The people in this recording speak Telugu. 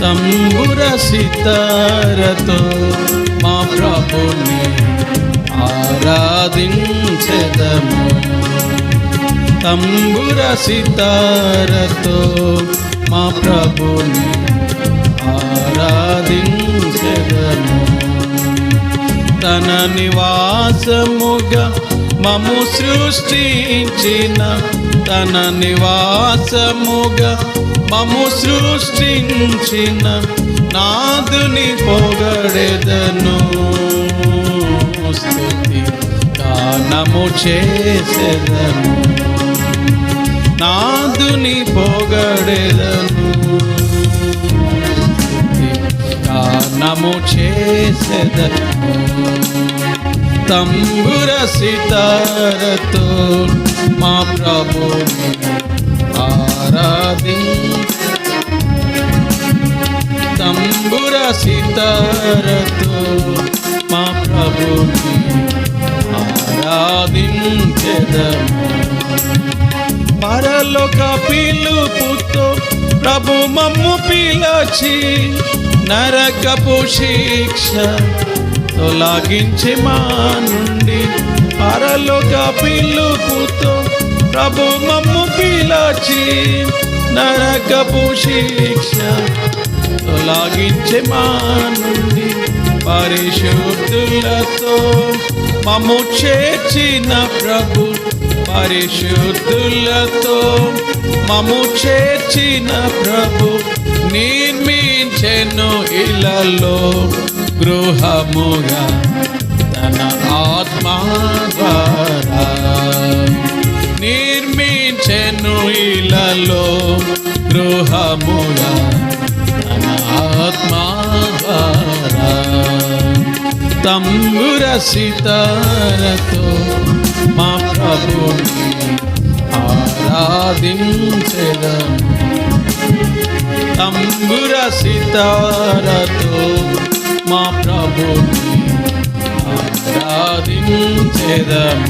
తంబుర సితారతో మా ప్రభుని ఆరాధించదము. తంబుర సితారతో మా ప్రభుని ఆరాధించదము. తన నివాసముగా మము సృష్టించిన తన నివాసముగా మము సృష్టించిన నాదుని పొగడెదను. స్థుతి గానము చేసెదను. నాదుని పొగడెదను. స్తుతి గానము చేసెదను. తంబుర సితారతో మా ప్రభు సితారతో మా ప్రభుని ఆరాధించెదము. పరలోక పిలుపుతో ప్రభు మమ్ము పిలచి నరకపు శిక్ష తొలగించి మా నుండి. పరలోక పిలుపుతో ప్రభు మమ్ము పిలచి నరకపు శిక్ష నుండి పరిశుద్ధులతో మమ్ము చేర్చిన ప్రభు పరిశుద్ధులతో మము చేర్చిన ప్రభు నిర్మించెను ఇలలో గృహముగా తన ఆత్మ ద్వారా నిర్మించెను ఇలలో గృహముగా తన ఆత్మ తంబుర సితారతో మా ప్రభుని ఆరాధించెదము తంబుర సితారతో మా ప్రభుని ఆరాధించెదము